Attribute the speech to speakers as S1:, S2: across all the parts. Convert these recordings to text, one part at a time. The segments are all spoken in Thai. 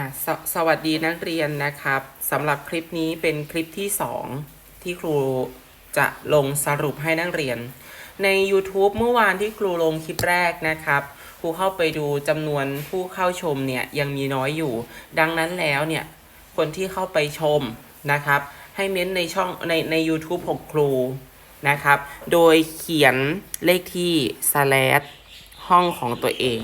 S1: อะสสวัสดีนักเรียนนะครับสำหรับคลิปนี้เป็นคลิปที่ 2 ที่ครูจะลงสรุปให้นักเรียน ใน YouTube เมื่อวานที่ครูลงคลิปแรกนะครับครูเข้าไปดูจำนวนผู้เข้าชมเนี่ยยังมีน้อยอยู่ ดังนั้นแล้วเนี่ยคนที่เข้าไปชมนะครับ ให้เม้นในช่องในใน u t u b e ของครูนะครับ โดยเขียนเลขที่ slash ห้องของตัวเอง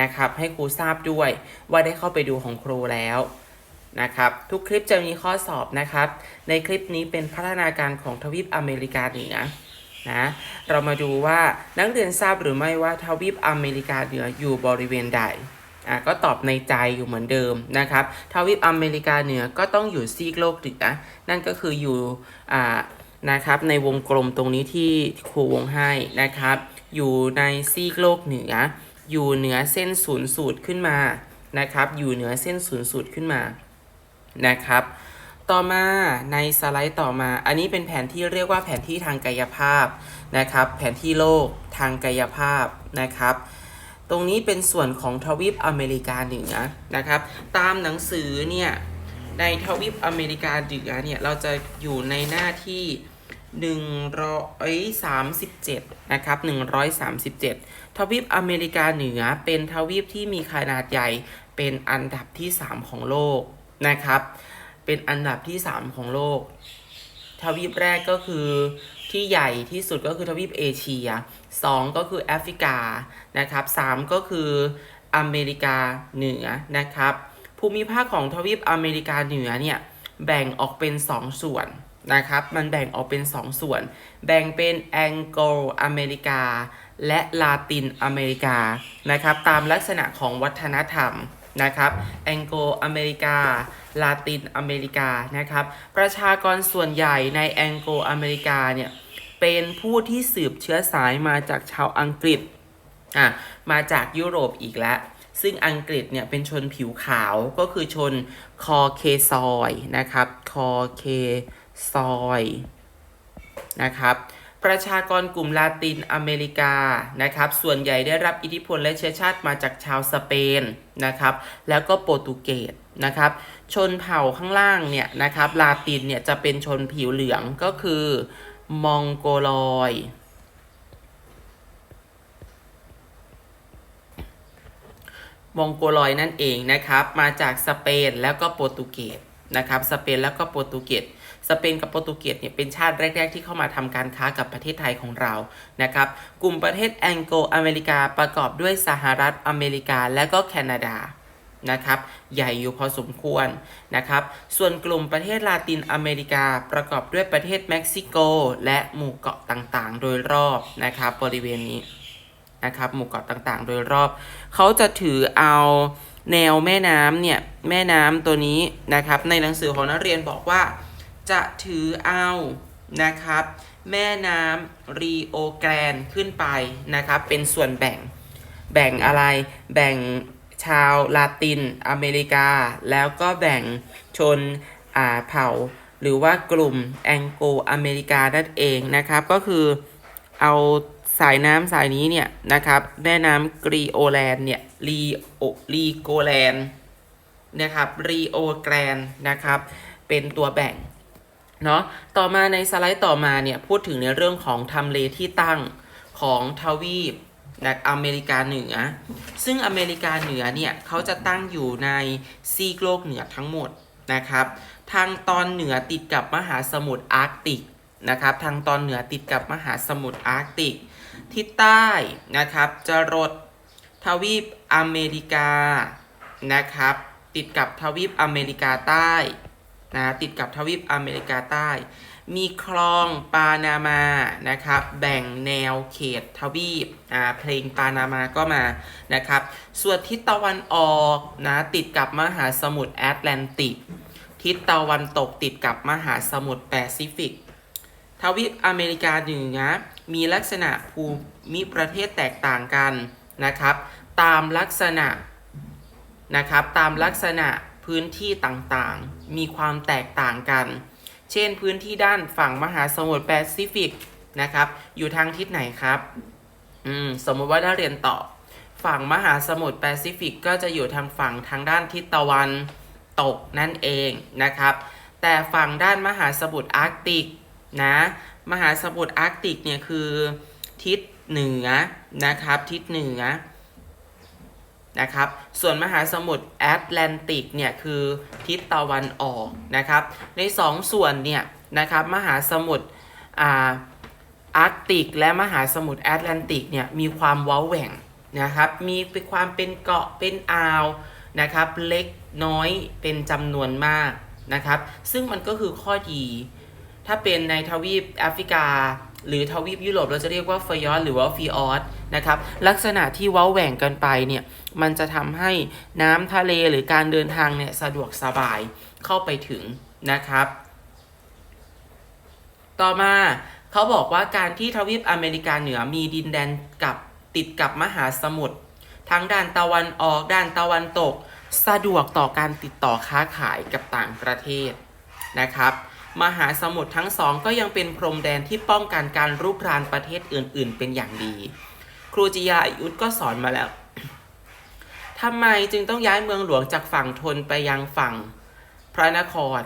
S1: นะครับ ให้ครูทราบด้วยว่าได้เข้าไปดูของครูแล้วนะครับทุกคลิปจะมีข้อสอบนะครับ ในคลิปนี้เป็นพัฒนาการของทวีปอเมริกาเหนือนะเรามาดูว่านักเรียนทราบหรือไม่ว่าทวีปอเมริกาเหนืออยู่บริเวณใดอะก็ตอบในใจอยู่เหมือนเดิมนะครับทวีปอเมริกาเหนือก็ต้องอยู่ซีกโลกเหนือนั่นก็คืออยู่อ่านะครับในวงกลมตรงนี้ที่ครูวงให้นะครับ อยู่ในซีกโลกเหนือ อยู่เหนือเส้นศูนย์สูตรขึ้นมานะครับ อยู่เหนือเส้นศูนย์สูตรขึ้นมานะครับ ต่อมาในสไลด์ต่อมา อันนี้เป็นแผนที่เรียกว่าแผนที่ทางกายภาพนะครับ แผนที่โลกทางกายภาพนะครับ ตรงนี้เป็นส่วนของทวีปอเมริกาเหนือนะครับ ตามหนังสือเนี่ยในทวีปอเมริกาเหนือเนี่ยเราจะอยู่ในหน้าที่ 137 นะครับ 137 ทวีปอเมริกาเหนือเป็นทวีปที่มีขนาดใหญ่เป็นอันดับที่ 3 ของโลกนะครับ เป็นอันดับที่ 3 ของโลก ทวีปแรกก็คือที่ใหญ่ที่สุดก็คือทวีปเอเชีย 2 ก็คือแอฟริกานะครับ 3 ก็คืออเมริกาเหนือนะครับ ภูมิภาคของทวีปอเมริกาเหนือเนี่ยแบ่งออกเป็น 2 ส่วนนะครับ มันแบ่งออกเป็น 2 ส่วน แบ่งเป็นแองโกลอเมริกา และลาตินอเมริกานะครับ ตามลักษณะของวัฒนธรรมนะครับแองโกลอเมริกา ลาตินอเมริกานะครับ ประชากรส่วนใหญ่ในแองโกลอเมริกาเนี่ยเป็นผู้ที่สืบเชื้อสายมาจากชาวอังกฤษอะมาจากยุโรปอีกแล้ว ซึ่งอังกฤษเนี่ยเป็นชนผิวขาวก็คือชนคอเคซอยนะครับ คอเคซอยนะครับ ประชากรกลุ่มลาตินอเมริกานะครับ ส่วนใหญ่ได้รับอิทธิพลและเชื้อชาติมาจากชาวสเปนนะครับ แล้วก็โปรตุเกสนะครับ ชนเผ่าข้างล่างเนี่ยนะครับ ลาตินเนี่ยจะเป็นชนผิวเหลืองก็คือมองโกลอยมองโกลอยนั่นเองนะครับ มาจากสเปนแล้วก็โปรตุเกสนะครับ สเปนแล้วก็โปรตุเกส สเปนกับโปรตุเกสเนี่ยเป็นชาติแรก ๆ ที่เข้ามาทำการค้ากับประเทศไทยของเรานะครับกลุ่มประเทศแองโกลอเมริกาประกอบด้วยสหรัฐอเมริกาและก็แคนาดานะครับใหญ่อยู่พอสมควรนะครับส่วนกลุ่มประเทศลาตินอเมริกาประกอบด้วยประเทศเม็กซิโก และหมู่เกาะต่างๆ โดยรอบนะครับบริเวณนี้นะครับหมู่เกาะต่างๆ โดยรอบ เขาจะถือเอาแนวแม่น้ำเนี่ยแม่น้ำตัวนี้นะครับในหนังสือของนักเรียนบอกว่า จะถือเอานะครับ แม่น้ำรีโอแกรนขึ้นไปนะครับ เป็นส่วนแบ่งแบ่งอะไรแบ่งชาวลาตินอเมริกา แล้วก็แบ่งชนอ่าเผ่า หรือว่ากลุ่มแองโกอเมริกานั่นเองนะครับ ก็คือเอาสายน้ำสายนี้เนี่ยนะครับ แม่น้ำกรีโอแลนเนี่ยรีโอรีโกแลนนะครับรีโอแกรนนะครับ เป็นตัวแบ่ง เนาะต่อมาในสไลด์ต่อมาเนี่ยพูดถึงในเรื่องของทำเลที่ตั้งของทวีปอเมริกาเหนือ ซึ่งอเมริกาเหนือเนี่ยเขาจะตั้งอยู่ในซีกโลกเหนือทั้งหมดนะครับ ทางตอนเหนือติดกับมหาสมุทรอาร์กติกนะครับ ทางตอนเหนือติดกับมหาสมุทรอาร์กติก ทิศใต้นะครับจะรดทวีปอเมริกานะครับ ติดกับทวีปอเมริกาใต้ นะติดกับทวีปอเมริกาใต้ มีคลองปานามานะครับแบ่งแนวเขตทวีปอ่าเพลงปานามาก็มานะครับส่วนทิศตะวันออกนะติดกับมหาสมุทรแอตแลนติก ทิศตะวันตกติดกับมหาสมุทรแปซิฟิกทวีปอเมริกาเหนือมีลักษณะภูมิประเทศแตกต่างกันนะครับ ตามลักษณะนะครับตามลักษณะพื้นที่ต่างๆ มีความแตกต่างกัน เช่นพื้นที่ด้านฝั่งมหาสมุทรแปซิฟิกนะครับ อยู่ทางทิศไหนครับ อืม สมมติว่าถ้าเรียนต่อ ฝั่งมหาสมุทรแปซิฟิกก็จะอยู่ทางฝั่งทางด้านทิศตะวันตกนั่นเองนะครับ แต่ฝั่งด้านมหาสมุทรอาร์กติกนะ มหาสมุทรอาร์กติกเนี่ยคือทิศเหนือนะครับ ทิศเหนือ นะครับ ส่วนมหาสมุทรแอตแลนติกเนี่ยคือทิศตะวันออกนะครับ ในสองส่วนเนี่ยนะครับมหาสมุทรอ่าอาร์กติก และมหาสมุทรแอตแลนติกเนี่ยมีความว้าแหว่งนะครับ มีความเป็นเกาะเป็นอ่าวนะครับ เล็กน้อยเป็นจำนวนมากนะครับ ซึ่งมันก็คือข้อดี ถ้าเป็นในทวีปแอฟริกา หรือทวีปยุโรปเราจะเรียกว่าฟยอร์หรือว่าฟีออสนะครับลักษณะที่เว้าแหว่งกันไปเนี่ยมันจะทำให้น้ำทะเลหรือการเดินทางเนี่ยสะดวกสบายเข้าไปถึงนะครับ ต่อมาเขาบอกว่าการที่ทวีปอเมริกาเหนือมีดินแดนกับติดกับมหาสมุทรทั้งด้านตะวันออกด้านตะวันตก สะดวกต่อการติดต่อค้าขายกับต่างประเทศนะครับ มหาสมุทรทั้งสองก็ยังเป็นพรมแดนที่ป้องกันการรุกรานประเทศอื่น ๆ เป็นอย่างดี ครูจิยาอายุธก็สอนมาแล้วทำไมจึงต้องย้ายเมืองหลวงจากฝั่งทนไปยังฝั่งพระนคร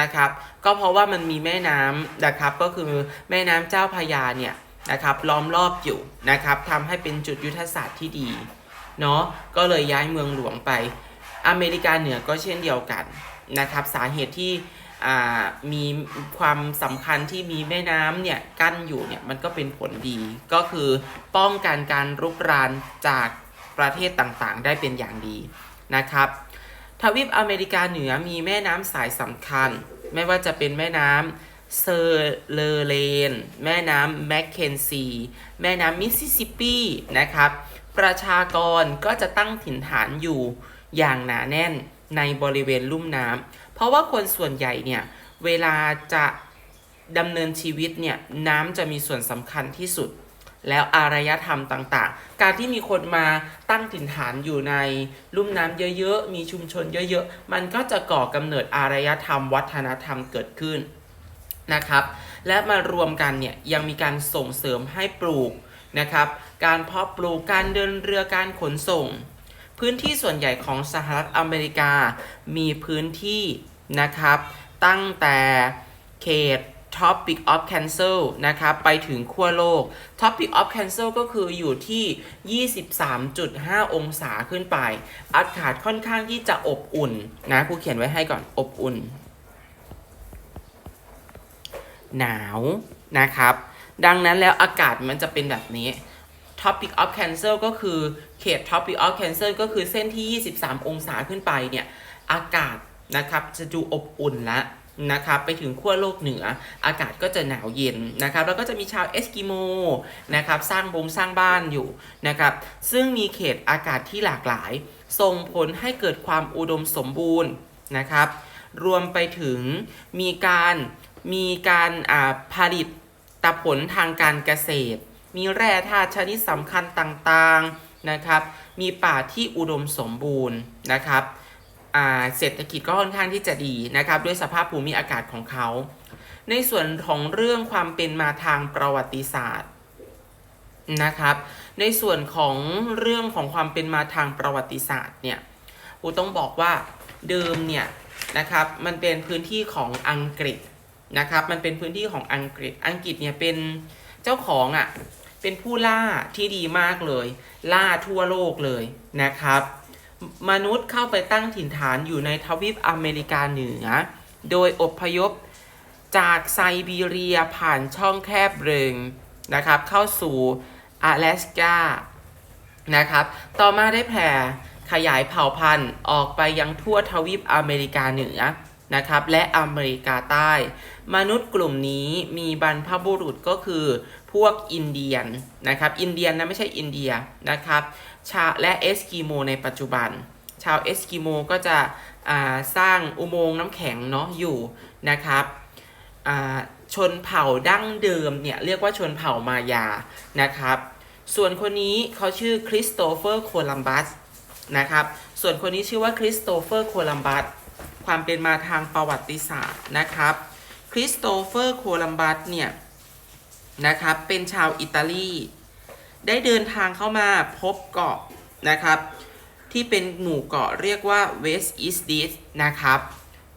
S1: นะครับ ก็เพราะว่ามันมีแม่น้ำนะครับ ก็คือแม่น้ำเจ้าพระยาเนี่ยนะครับล้อมรอบอยู่นะครับทำให้เป็นจุดยุทธศาสตร์ที่ดีเนาะก็เลยย้ายเมืองหลวงไป อเมริกาเหนือก็เช่นเดียวกันนะครับ สาเหตุที่ มีความสำคัญที่มีแม่น้ำเนี่ยกั้นอยู่เนี่ยมันก็เป็นผลดี ก็คือป้องกันการรุกรานจากประเทศต่างๆ ได้เป็นอย่างดีนะครับทวีปอเมริกาเหนือมีแม่น้ำสายสำคัญ ไม่ว่าจะเป็นแม่น้ำเซอร์เลเรนแม่น้ำแมคเคนซี แม่น้ำมิสซิสซิปปีนะครับ ประชากรก็จะตั้งถิ่นฐานอยู่อย่างหนาแน่น ในบริเวณลุ่มน้ำเพราะว่าคนส่วนใหญ่เนี่ยเวลาจะดำเนินชีวิตเนี่ยน้ำจะมีส่วนสำคัญที่สุด แล้วอารยธรรมต่างๆ การที่มีคนมาตั้งถิ่นฐานอยู่ในลุ่มน้ำเยอะๆ มีชุมชนเยอะๆ มันก็จะก่อกำเนิดอารยธรรม วัฒนธรรมเกิดขึ้นนะครับ และมารวมกันเนี่ยยังมีการส่งเสริมให้ปลูกนะครับ การเพาะปลูกการเดินเรือการขนส่ง พื้นที่ส่วนใหญ่ของสหรัฐอเมริกา มีพื้นที่นะครับ ตั้งแต่เขต Topic of Cancel นะครับ ไปถึงขั้วโลก Topic of Cancel ก็คืออยู่ที่ 23.5 องศาขึ้นไป อากาศค่อนข้างที่จะอบอุ่นนะครูเขียนไว้ให้ก่อนอบอุ่น หนาวนะครับ ดังนั้นแล้วอากาศมันจะเป็นแบบนี้ Topic of Cancel ก็คือเขต Topic of Cancel ก็คือเส้นที่ 23 องศาขึ้นไปเนี่ย อากาศนะครับจะดูอบอุ่นละนะครับไปถึงขั้วโลกเหนือ อากาศก็จะหนาวเย็นนะครับ แล้วก็จะมีชาวเอสกิโมนะครับสร้างบงสร้างบ้านอยู่นะครับ ซึ่งมีเขตอากาศที่หลากหลาย ส่งผลให้เกิดความอุดมสมบูรณ์นะครับ รวมไปถึงมีการมีการอ่าผลิตตผลทางการเกษตร มีแร่ธาตุชนิดสำคัญต่างๆนะครับ มีป่าที่อุดมสมบูรณ์นะครับเศรษฐกิจก็ค่อนข้างที่จะดีนะครับ ด้วยสภาพภูมิอากาศของเขา ในส่วนของเรื่องความเป็นมาทางประวัติศาสตร์นะครับ ในส่วนของเรื่องของความเป็นมาทางประวัติศาสตร์เนี่ยอูต้องบอกว่าเดิมเนี่ยนะครับมันเป็นพื้นที่ของอังกฤษนะครับ มันเป็นพื้นที่ของอังกฤษ อังกฤษเนี่ยเป็นเจ้าของอะ่ะ เป็นผู้ล่าที่ดีมากเลย ล่าทั่วโลกเลยนะครับ มนุษย์เข้าไปตั้งถิ่นฐานอยู่ในทวีปอเมริกาเหนือ โดยอพยพจากไซบีเรียผ่านช่องแคบเริงนะครับ เข้าสู่阿拉สกานะครับ ต่อมาได้แผ่ขยายเผ่าพันธุ์ออกไปยังทั่วทวีปอเมริกาเหนือนะครับ และอเมริกาใต้ มนุษย์กลุ่มนี้มีบรรพบุรุษก็คือ พวกอินเดียนนะครับ อินเดียนนะไม่ใช่อินเดียนะครับ ชาและเอสกิโมในปัจจุบัน ชาวเอสกิโมก็จะสร้างอุโมงค์น้ำแข็งเนาะอยู่นะครับชนเผ่าดั้งเดิมเนี่ยเรียกว่าชนเผ่ามายานะครับ ส่วนคนนี้เขาชื่อคริสโตเฟอร์โคลัมบัสนะครับ ส่วนคนนี้ชื่อว่าคริสโตเฟอร์โคลัมบัสความเป็นมาทางประวัติศาสตร์นะครับ คริสโตเฟอร์โคลัมบัสเนี่ย นะครับ เป็นชาวอิตาลี ได้เดินทางเข้ามาพบเกาะนะครับ ที่เป็นหมู่เกาะเรียกว่า West East Dish นะครับ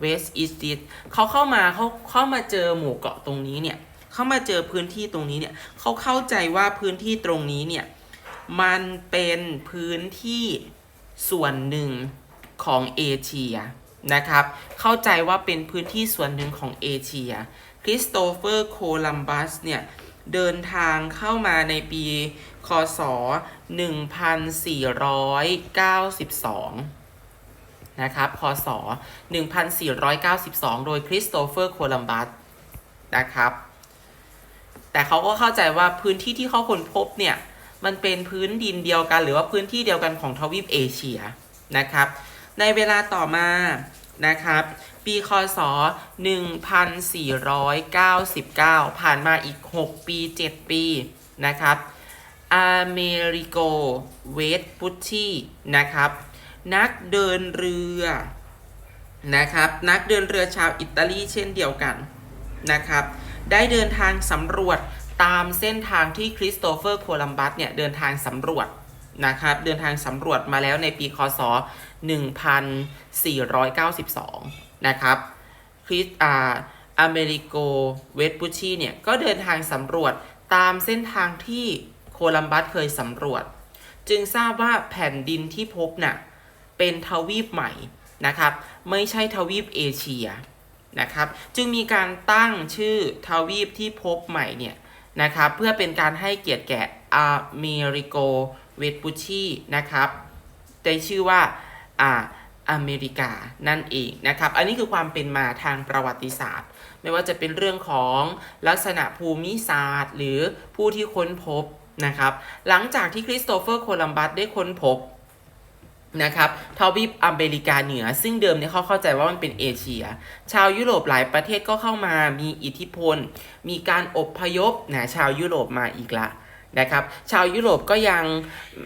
S1: West East Dish เขาเข้ามาเขาเข้ามาเจอหมู่เกาะตรงนี้เนี่ยเข้ามาเจอพื้นที่ตรงนี้เนี่ยเขาเข้าใจว่าพื้นที่ตรงนี้เนี่ยมันเป็นพื้นที่ส่วนหนึ่งของเอเชียนะครับ เข้าใจว่าเป็นพื้นที่ส่วนหนึ่งของเอเชีย คริสโตเฟอร์ โคลัมบัสเนี่ย เดินทางเข้ามาในปี คศ 1492 นะครับ คศ 1492 โดยคริสโตเฟอร์โคลัมบัส นะครับ แต่เขาก็เข้าใจว่าพื้นที่ที่เขาค้นพบเนี่ย มันเป็นพื้นดินเดียวกัน หรือว่าพื้นที่เดียวกันของทวีปเอเชียนะครับ ในเวลาต่อมา นะครับ ปีคศ 1499 ผ่านมาอีก 6 ปี 7 ปีนะครับอเมริโก เวสปุชชีนะครับ นักเดินเรือนะครับ นักเดินเรือชาวอิตาลีเช่นเดียวกันนะครับ ได้เดินทางสำรวจตามเส้นทางที่คริสโตเฟอร์โคลัมบัสเนี่ยเดินทางสำรวจนะครับ เดินทางสำรวจมาแล้วในปีคศ 1492 นะครับคริสอาอเมริโกเวสปุชีเนี่ย ก็เดินทางสำรวจตามเส้นทางที่โคลัมบัสเคยสำรวจ จึงทราบว่าแผ่นดินที่พบน่ะเป็นทวีปใหม่นะครับ ไม่ใช่ทวีปเอเชียนะครับ จึงมีการตั้งชื่อทวีปที่พบใหม่เนี่ยนะครับ เพื่อเป็นการให้เกียรติแก่อเมริโกเวสปุชชีนะครับได้ชื่อว่า อ่าอเมริกานั่นเองนะครับ อันนี้คือความเป็นมาทางประวัติศาสตร์ ไม่ว่าจะเป็นเรื่องของลักษณะภูมิศาสตร์ หรือผู้ที่ค้นพบนะครับ หลังจากที่คริสโตเฟอร์โคลัมบัสได้ค้นพบนะครับทวีปอเมริกาเหนือ ซึ่งเดิมเนี่ยเขาเข้าใจว่ามันเป็นเอเชีย ชาวยุโรปหลายประเทศก็เข้ามามีอิทธิพล มีการอพยพนะชาวยุโรปมาอีกละ นะครับชาวยุโรปก็ยัง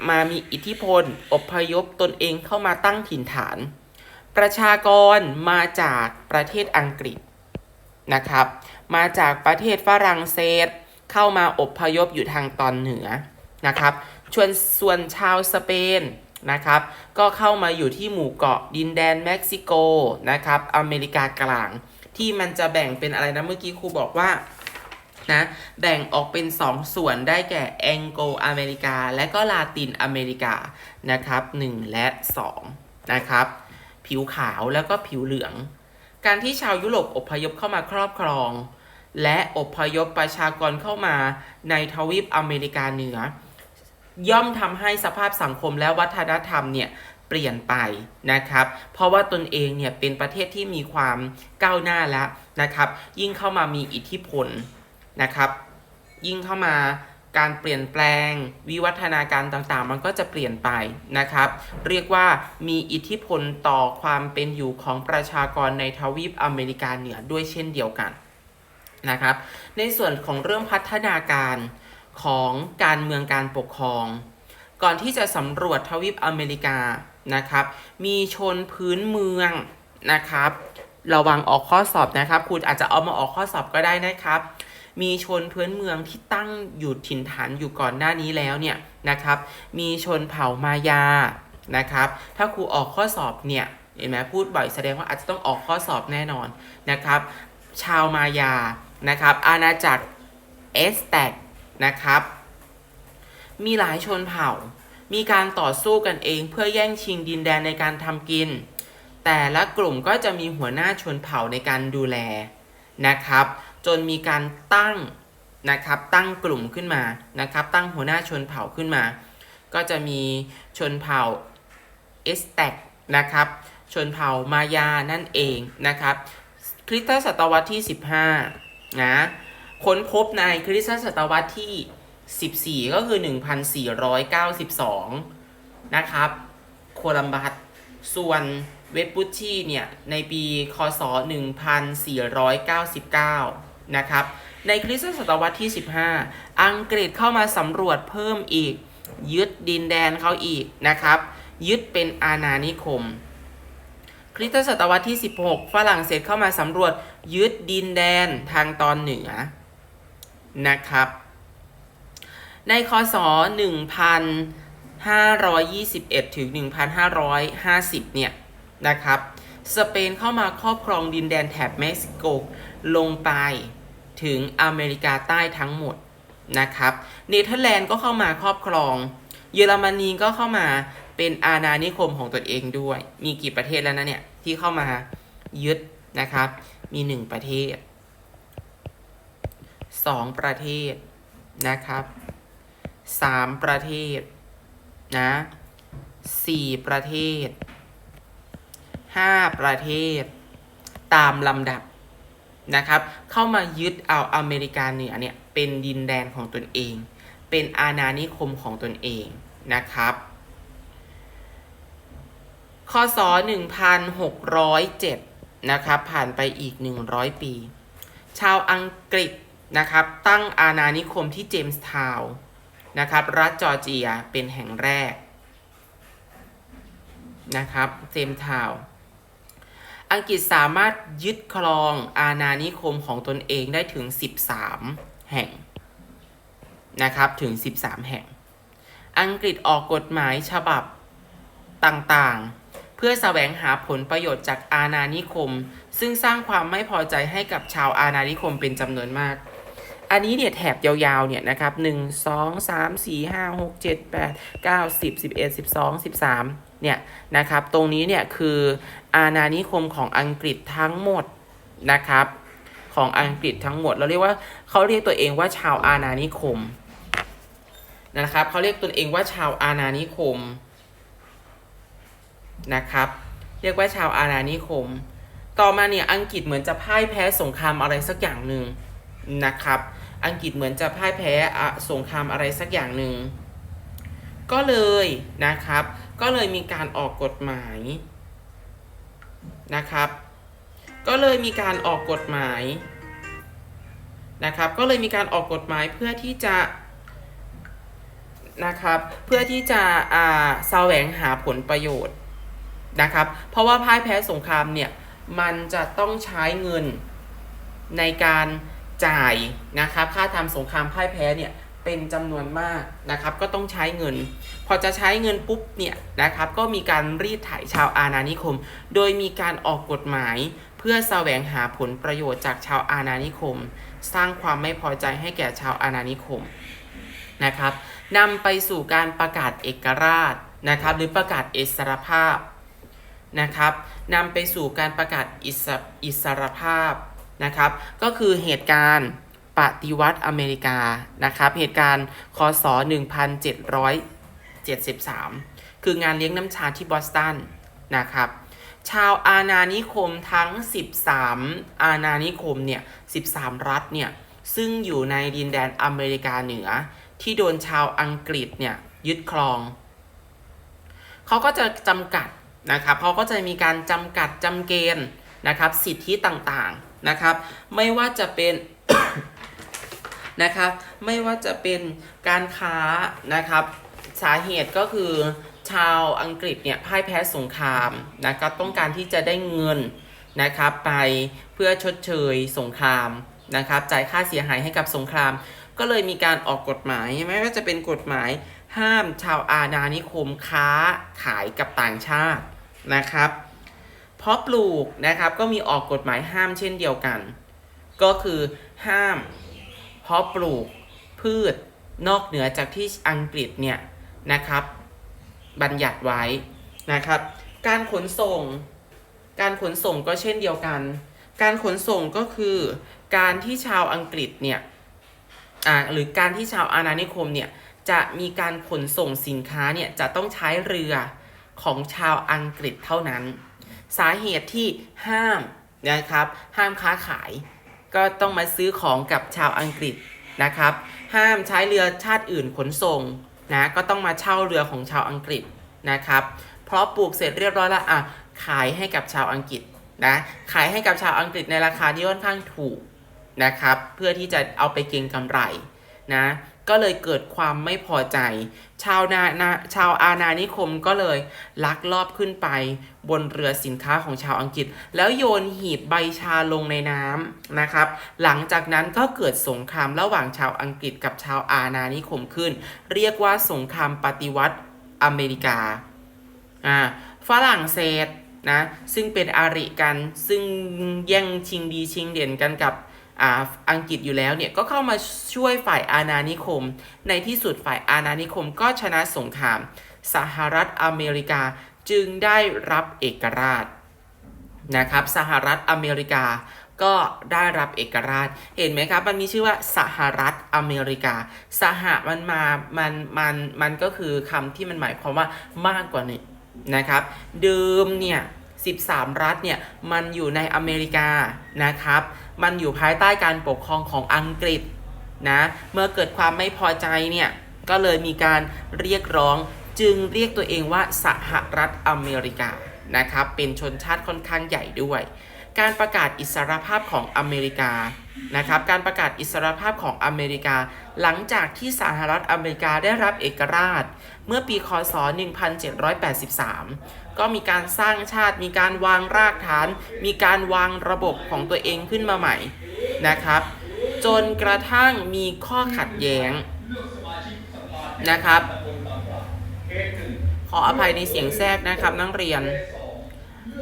S1: มามีอิทธิพลอพยพตนเองเข้ามาตั้งถิ่นฐาน ประชากรมาจากประเทศอังกฤษนะครับมาจากประเทศฝรั่งเศส เข้ามาอพยพอยู่ทางตอนเหนือนะครับชวนส่วนชาวสเปนนะครับก็เข้ามาอยู่ที่หมู่เกาะดินแดนเม็กซิโกนะครับอเมริกากลาง ที่มันจะแบ่งเป็นอะไรนะเมื่อกี้ครูบอกว่า นะแบ่งออกเป็น2ส่วนได้แก่แองโกลอเมริกา และก็ลาตินอเมริกานะครับ 1 และ 2 นะครับ ผิวขาวแล้วก็ผิวเหลือง การที่ชาวยุโรปอพยพเข้ามาครอบครอง และอพยพประชากรเข้ามาในทวีปอเมริกาเหนือ ย่อมทำให้สภาพสังคมและวัฒนธรรมเนี่ยเปลี่ยนไปนะครับ เพราะว่าตนเองเนี่ยเป็นประเทศที่มีความก้าวหน้าแล้วนะครับ ยิ่งเข้ามามีอิทธิพล นะครับ ยิ่งเข้ามาการเปลี่ยนแปลง วิวัฒนาการต่างๆ มันก็จะเปลี่ยนไปนะครับ เรียกว่ามีอิทธิพลต่อความเป็นอยู่ของประชากรในทวีปอเมริกาเหนือด้วยเช่นเดียวกันนะครับ ในส่วนของเรื่องพัฒนาการของการเมืองการปกครอง ก่อนที่จะสำรวจทวีปอเมริกานะครับ มีชนพื้นเมืองนะครับระวังออกข้อสอบนะครับ คุณอาจจะเอามาออกข้อสอบก็ได้นะครับ มีชนพื้นเมืองที่ตั้งอยู่ถิ่นฐานอยู่ก่อนหน้านี้แล้วเนี่ยนะครับ มีชนเผ่ามายานะครับ ถ้าครูออกข้อสอบเนี่ยเห็นไหมพูดบ่อยแสดงว่าอาจจะต้องออกข้อสอบแน่นอนนะครับ ชาวมายานะครับอาณาจักรเอสแตกนะครับ มีหลายชนเผ่า มีการต่อสู้กันเองเพื่อแย่งชิงดินแดนในการทำกิน แต่ละกลุ่มก็จะมีหัวหน้าชนเผ่าในการดูแลนะครับ จนมีการตั้งนะครับตั้งกลุ่มขึ้นมานะครับตั้งหัวหน้าชนเผ่าขึ้นมา ก็จะมีชนเผ่าเอสแตกนะครับชนเผ่ามายานั่นเองนะครับคริสตศตวรรษที่ 15นะค้นพบในคริสตศตวรรษที่ 14 ก็คือ 1492 นะครับ โคลัมบัสส่วนเวสปุชชีเนี่ย ในปี คศ 1499 นะครับ ในคริสตศตวรรษที่ 15 อังกฤษเข้ามาสำรวจเพิ่มอีก ยึดดินแดนเขาอีกนะครับ ยึดเป็นอาณานิคม คริสตศตวรรษที่ 16 ฝรั่งเศสเข้ามาสำรวจยึดดินแดนทางตอนเหนือนะครับ ในคศ521 ถึง 1,550 เนี่ยนะครับสเปนเข้ามาครอบครองดินแดนแถบเม็กซิโกลงไป ถึงอเมริกาใต้ทั้งหมดนะครับเนเธอร์แลนด์ก็เข้ามาครอบครอง เยอรมนีก็เข้ามาเป็นอาณานิคมของตนเองด้วย มีกี่ประเทศแล้วนะเนี่ย ที่เข้ามายึดนะครับ มีหนึ่งประเทศสองประเทศนะครับสามประเทศนะสี่ประเทศห้าประเทศ ตามลำดับ นะครับ เข้ามายึดเอาอเมริกาเหนือเนี่ยเป็นดินแดนของตนเอง เป็นอาณานิคมของตนเองนะครับคศ1607 นะครับ ผ่านไปอีก 100 ปี ชาวอังกฤษนะครับ ตั้งอาณานิคมที่เจมส์ทาวน์นะครับ รัฐจอร์เจียเป็นแห่งแรกนะครับ เจมส์ทาวน์ อังกฤษสามารถยึดครองอาณานิคมของตนเองได้ถึง 13 แห่งนะครับถึง 13 แห่ง อังกฤษออกกฎหมายฉบับต่างๆ เพื่อแสวงหาผลประโยชน์จากอาณานิคม ซึ่งสร้างความไม่พอใจให้กับชาวอาณานิคมเป็นจำนวนมาก อันนี้เนี่ยแถบยาวๆเนี่ยนะครับหนึ่งสองสามสี่ห้าหก เนี่ยนะครับ ตรงนี้เนี่ยคืออาณานิคมของอังกฤษทั้งหมดนะครับของอังกฤษทั้งหมด เราเรียกว่าเขาเรียกตัวเองว่าชาวอาณานิคมนะครับเขาเรียกตัวเองว่าชาวอาณานิคมนะครับเรียกว่าชาวอาณานิคม ต่อมาเนี่ยอังกฤษเหมือนจะพ่ายแพ้สงครามอะไรสักอย่างหนึ่งนะครับ อังกฤษเหมือนจะพ่ายแพ้สงครามอะไรสักอย่างหนึ่งก็เลยนะครับ ก็เลยมีการออกกฎหมายนะครับ ก็เลยมีการออกกฎหมายนะครับ ก็เลยมีการออกกฎหมายเพื่อที่จะนะครับ เพื่อที่จะอ่าแสวงหาผลประโยชน์นะครับ เพราะว่าพ่ายแพ้สงครามเนี่ยมันจะต้องใช้เงินในการจ่ายนะครับ ค่าทำสงครามพ่ายแพ้เนี่ยเป็นจำนวนมากนะครับ ก็ต้องใช้เงิน พอจะใช้เงินปุ๊บเนี่ยนะครับก็มีการรีดไถชาวอาณานิคม โดยมีการออกกฎหมาย เพื่อแสวงหาผลประโยชน์จากชาวอาณานิคม สร้างความไม่พอใจให้แก่ชาวอาณานิคมนะครับนำไปสู่การประกาศเอกราชนะครับหรือประกาศเอกสรภาพนะครับนำไปสู่การประกาศอิสอิสรภาพนะครับ ก็คือเหตุการณ์ปฏิวัติอเมริกานะครับ เหตุการณ์คศ 73 คืองานเลี้ยงน้ำชาที่บอสตันนะครับ ชาวอาณานิคมทั้ง 13 อาณานิคมเนี่ย 13 รัฐเนี่ย ซึ่งอยู่ในดินแดนอเมริกาเหนือ ที่โดนชาวอังกฤษเนี่ยยึดครอง เขาก็จะจำกัดนะครับเขาก็จะมีการจำกัดจำเกณฑ์นะครับ สิทธิต่างๆนะครับ ไม่ว่าจะเป็นนะครับ ไม่ว่าจะเป็นการค้านะครับ สาเหตุก็คือชาวอังกฤษเนี่ยพ่ายแพ้สงครามนะครับต้องการที่จะได้เงินนะครับไปเพื่อชดเชยสงครามนะครับจ่ายค่าเสียหายให้กับสงคราม ก็เลยมีการออกกฎหมายไม่ว่าจะเป็นกฎหมายห้ามชาวอาณานิคมค้าขายกับต่างชาตินะครับเพราะปลูกนะครับก็มีออกกฎหมายห้ามเช่นเดียวกัน ก็คือห้ามเพาะปลูกพืชนอกเหนือจากที่อังกฤษเนี่ย นะครับ บัญญัติไว้นะครับ การขนส่ง การขนส่งก็เช่นเดียวกัน การขนส่งก็คือการที่ชาวอังกฤษเนี่ยหรือการที่ชาวอาณานิคมเนี่ยจะมีการขนส่งสินค้าเนี่ยจะต้องใช้เรือของชาวอังกฤษเท่านั้น สาเหตุที่ห้ามนะครับห้ามค้าขายก็ต้องมาซื้อของกับชาวอังกฤษนะครับ ห้ามใช้เรือชาติอื่นขนส่ง นะก็ต้องมาเช่าเรือของชาวอังกฤษนะครับ เพราะปลูกเสร็จเรียบร้อยแล้วอะขายให้กับชาวอังกฤษนะขายให้กับชาวอังกฤษในราคาที่ค่อนข้างถูกนะครับ เพื่อที่จะเอาไปเก็งกำไรนะ ก็เลยเกิดความไม่พอใจ ชาวนานาชาวอาณานิคมก็เลยลักลอบขึ้นไป บนเรือสินค้าของชาวอังกฤษ แล้วโยนหีบใบชาลงในน้ำนะครับ หลังจากนั้นก็เกิดสงครามระหว่างชาวอังกฤษกับชาวอาณานิคมขึ้น เรียกว่าสงครามปฏิวัติอเมริกาอ่าฝรั่งเศสนะซึ่งเป็นอาริกันซึ่งแย่งชิงดีชิงเด่นกันกับ อังกฤษอยู่แล้วเนี่ยก็เข้ามาช่วยฝ่ายอาณานิคม ในที่สุดฝ่ายอาณานิคมก็ชนะสงคราม สหรัฐอเมริกาจึงได้รับเอกราชนะครับสหรัฐอเมริกาก็ได้รับเอกราช เห็นไหมครับ มันมีชื่อว่าสหรัฐอเมริกา สหมันมา มัน มัน มันก็คือคำที่มันหมายความว่ามากกว่านี้นะครับ เดิมเนี่ย 13 รัฐเนี่ย มันอยู่ในอเมริกานะครับ มันอยู่ภายใต้การปกครองของอังกฤษนะเมื่อเกิดความไม่พอใจเนี่ยก็เลยมีการเรียกร้องจึงเรียกตัวเองว่าสหรัฐอเมริกานะครับเป็นชนชาติค่อนข้างใหญ่ด้วย การประกาศอิสรภาพของอเมริกานะครับการประกาศอิสรภาพของอเมริกา หลังจากที่สหรัฐอเมริกาได้รับเอกราช เมื่อปีคศ 1783 ก็มีการสร้างชาติมีการวางรากฐาน มีการวางระบบของตัวเองขึ้นมาใหม่นะครับ จนกระทั่งมีข้อขัดแย้งนะครับ ขออภัยในเสียงแทรกนะครับนักเรียน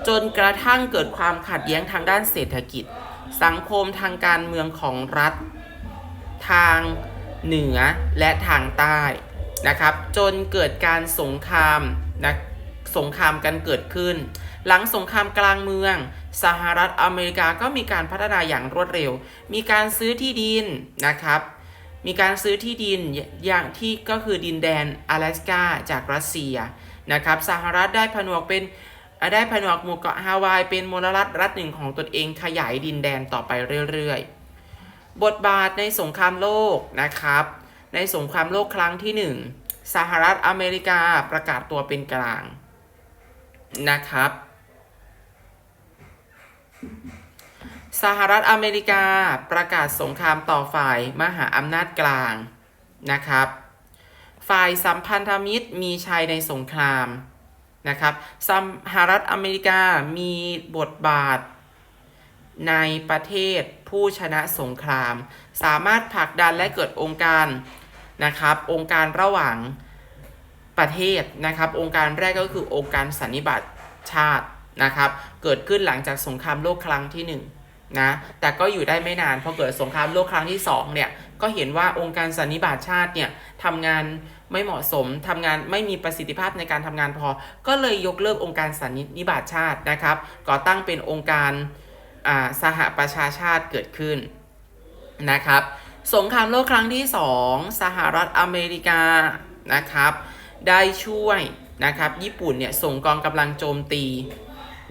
S1: จนกระทั่งเกิดความขัดแย้งทางด้านเศรษฐกิจ สังคมทางการเมืองของรัฐ ทางเหนือและทางใต้นะครับ จนเกิดการสงครามนะ สงครามกันเกิดขึ้น หลังสงครามกลางเมือง สหรัฐอเมริกาก็มีการพัฒนาอย่างรวดเร็ว มีการซื้อที่ดินนะครับ มีการซื้อที่ดินอย่างที่ก็คือดินแดน阿拉สกาจากรัสเซียนะครับ สหรัฐได้ผนวกเป็นได้ผนวกหมู่เกาะฮาวายเป็นมลรัฐรัฐหนึ่งของตนเองขยายดินแดนต่อไปเรื่อยๆ บทบาทในสงครามโลกนะครับ ในสงครามโลกครั้งที่ 1 สหรัฐอเมริกาประกาศตัวเป็นกลาง นะครับ สหรัฐอเมริกาประกาศสงครามต่อฝ่ายมหาอำนาจกลางนะครับ ฝ่ายสัมพันธมิตรมีชัยในสงครามนะครับสหรัฐอเมริกามีบทบาทในประเทศผู้ชนะสงคราม สามารถผลักดันและเกิดองค์การนะครับ องค์การระหว่าง ประเทศนะครับ องค์การแรกก็คือองค์การสันนิบาตชาตินะครับ เกิดขึ้นหลังจากสงครามโลกครั้งที่หนึ่งนะแต่ก็อยู่ได้ไม่นานพอเกิดสงครามโลกครั้งที่สองเนี่ยก็เห็นว่าองค์การสันนิบาตชาติเนี่ยทำงานไม่เหมาะสมทำงานไม่มีประสิทธิภาพในการทำงานพอ ก็เลยยกเลิกองค์การสันนิบาตชาตินะครับ ก่อตั้งเป็นองค์การสหประชาชาติเกิดขึ้นนะครับ สงครามโลกครั้งที่สองสหรัฐอเมริกานะครับ ได้ช่วยนะครับ ญี่ปุ่นเนี่ยส่งกองกำลังโจมตี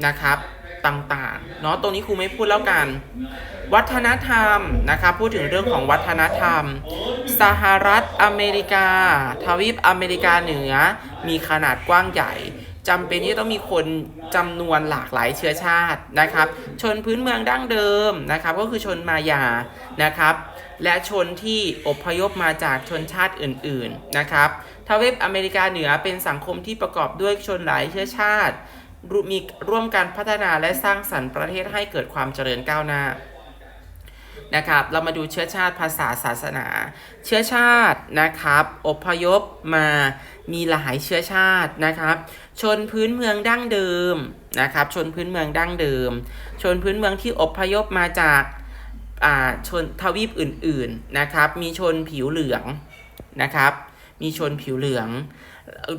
S1: นะครับต่างๆ เนาะตรงนี้ครูไม่พูดแล้วกัน วัฒนธรรมนะครับพูดถึงเรื่องของวัฒนธรรม สหรัฐอเมริกา ทวีปอเมริกาเหนือ มีขนาดกว้างใหญ่จำเป็นที่ต้องมีคนจำนวนหลากหลายเชื้อชาตินะครับ ชนพื้นเมืองดั้งเดิมนะครับ ก็คือชนมายานะครับ และชนที่อพยพมาจากชนชาติอื่นๆนะครับ ทวีปอเมริกาเหนือเป็นสังคมที่ประกอบด้วยชนหลายเชื้อชาติมีร่วมกันพัฒนาและสร้างสรรค์ประเทศให้เกิดความเจริญก้าวหน้านะครับเรามาดูเชื้อชาติภาษาศาสนา เชื้อชาตินะครับอพยพมามีหลายเชื้อชาตินะครับ ชนพื้นเมืองดั้งเดิมนะครับ ชนพื้นเมืองดั้งเดิม ชนพื้นเมืองที่อพยพมาจากอ่าชนทวีปอื่นๆนะครับ มีชนผิวเหลืองนะครับ มีชนผิวเหลือง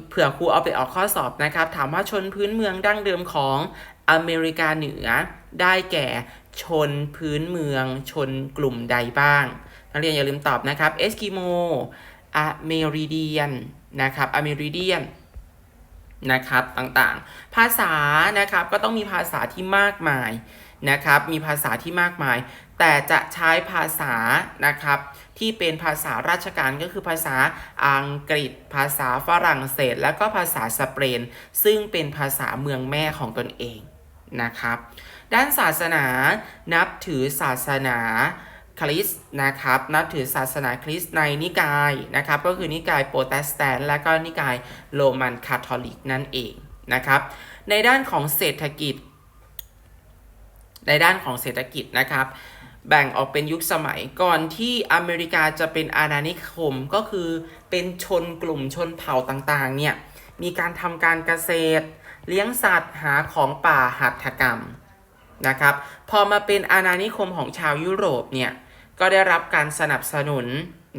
S1: เผื่อครูเอาไปออกข้อสอบนะครับ ถามว่าชนพื้นเมืองดั้งเดิมของอเมริกาเหนือ ได้แก่ชนพื้นเมือง ชนกลุ่มใดบ้าง นักเรียนอย่าลืมตอบนะครับ เอสกิโมอเมริเดียนนะครับ อเมริเดียนนะครับต่างๆ ภาษานะครับก็ต้องมีภาษาที่มากมายนะครับ มีภาษาที่มากมาย แต่จะใช้ภาษานะครับ ที่เป็นภาษาราชการก็คือภาษาอังกฤษ ภาษาฝรั่งเศส และก็ภาษาสเปน ซึ่งเป็นภาษาเมืองแม่ของตนเองนะครับ ด้านศาสนานับถือศาสนาคริสต์นะครับนับถือศาสนาคริสต์ในนิกายนะครับก็คือนิกายโปรเตสแตนต์และก็นิกายโรมันคาทอลิกนั่นเองนะครับในด้านของเศรษฐกิจ ในด้านของเศรษฐกิจนะครับ แบ่งออกเป็นยุคสมัยก่อนที่อเมริกาจะเป็นอาณานิคมก็คือเป็นชนกลุ่มชนเผ่าต่างๆเนี่ยมีการทำการเกษตร เลี้ยงสัตว์หาของป่าหัตถกรรมนะครับพอมาเป็นอาณานิคมของชาวยุโรปเนี่ยก็ได้รับการสนับสนุน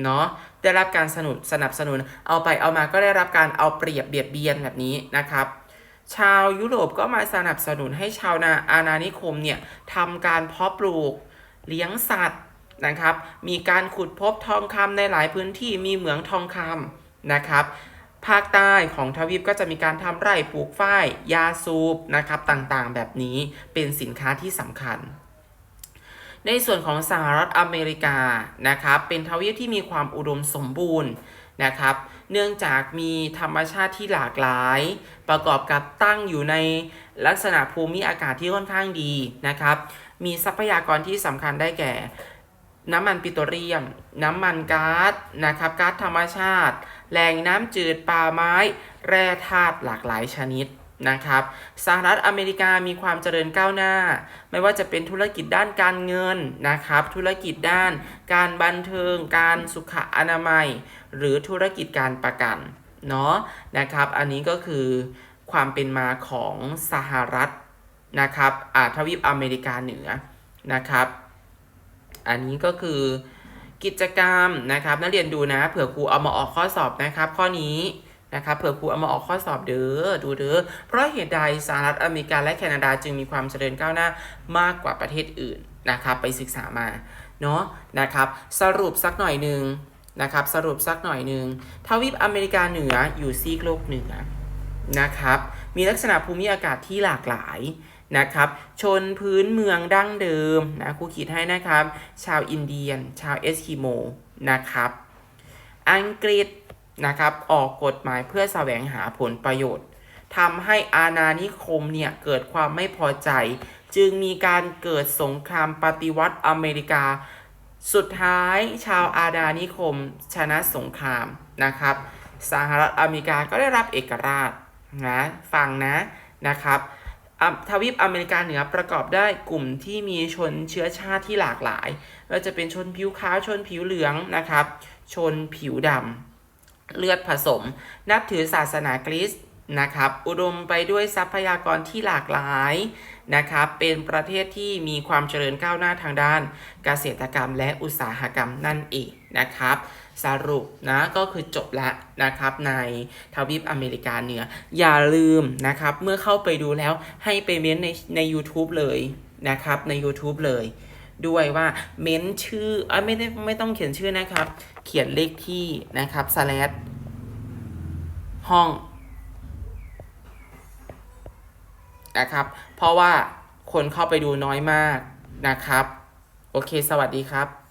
S1: เนาะได้รับการสนุนสนับสนุนเอาไปเอามาก็ได้รับการเอาเปรียบเบียดเบียนแบบนี้นะครับชาวยุโรปก็มาสนับสนุนให้ชาวนาอาณานิคมเนี่ยทำการเพาะปลูก เลี้ยงสัตว์นะครับ มีการขุดพบทองคำในหลายพื้นที่มีเหมืองทองคำนะครับภาคใต้ของทวีปก็จะมีการทำไร่ปลูกฝ้าย ยาสูบนะครับต่างๆ แบบนี้เป็นสินค้าที่สำคัญ ในส่วนของสหรัฐอเมริกานะครับเป็นทวีปที่มีความอุดมสมบูรณ์นะครับ เนื่องจากมีธรรมชาติที่หลากหลาย ประกอบกับตั้งอยู่ในลักษณะภูมิอากาศที่ค่อนข้างดีนะครับ มีทรัพยากรที่สำคัญได้แก่ น้ำมันปิโตรเลียม น้ำมันก๊าซนะครับก๊าซธรรมชาติ แหล่งน้ำจืดป่าไม้ แร่ธาตุหลากหลายชนิดนะครับสหรัฐอเมริกามีความเจริญก้าวหน้า ไม่ว่าจะเป็นธุรกิจด้านการเงินนะครับ ธุรกิจด้าน การบันเทิง การสุขอนามัย หรือธุรกิจการประกันเนาะนะครับ อันนี้ก็คือความเป็นมาของสหรัฐ นะครับอาทวีปอเมริกาเหนือนะครับ อันนี้ก็คือกิจกรรมนะครับนักเรียนดูนะเผื่อครูเอามาออกข้อสอบนะครับ ข้อนี้นะครับเผื่อครูเอามาออกข้อสอบเด้อดูเด้อเพราะเหตุใดสหรัฐอเมริกาและแคนาดาจึงมีความเจริญก้าวหน้ามากกว่าประเทศอื่นนะครับไปศึกษามาเนาะนะครับสรุปสักหน่อยหนึ่งนะครับสรุปสักหน่อยหนึ่งทวีปอเมริกาเหนืออยู่ซีกโลกเหนือนะครับมีลักษณะภูมิอากาศที่หลากหลาย นะครับ ชนพื้นเมืองดั้งเดิมนะครูขีดให้นะครับ ชาวอินเดียน ชาวเอสกิโมนะครับ อังกฤษนะครับออกกฎหมายเพื่อแสวงหาผลประโยชน์ทำให้อาณานิคมเนี่ยเกิดความไม่พอใจ จึงมีการเกิดสงครามปฏิวัติอเมริกา สุดท้ายชาวอาณานิคมชนะสงครามนะครับสหรัฐอเมริกาก็ได้รับเอกราชนะฟังนะนะครับ ทวีปอเมริกาเหนือประกอบได้กลุ่มที่มีชนเชื้อชาติที่หลากหลายว่าจะเป็นชนผิวขาวชนผิวเหลืองนะครับ ชนผิวดำเลือดผสม นับถือศาสนากรีซนะครับ อุดมไปด้วยทรัพยากรที่หลากหลายนะครับ เป็นประเทศที่มีความเจริญก้าวหน้าทางด้านเกษตรกรรมและอุตสาหกรรมนั่นเองนะครับ สรุปนะก็คือจบแล้วนะครับในทวีปอเมริกาเหนือ อย่าลืมนะครับเมื่อเข้าไปดูแล้วให้ไปเม้นในใน u t u b e เลยนะครับใน YouTube เลยด้วยว่าเม้นชื่ออไม่ได้ไม่ต้องเขียนชื่อนะครับ เขียนเลขที่นะครับ slash ห้องนะครับ เพราะว่าคนเข้าไปดูน้อยมากนะครับ โอเค สวัสดีครับ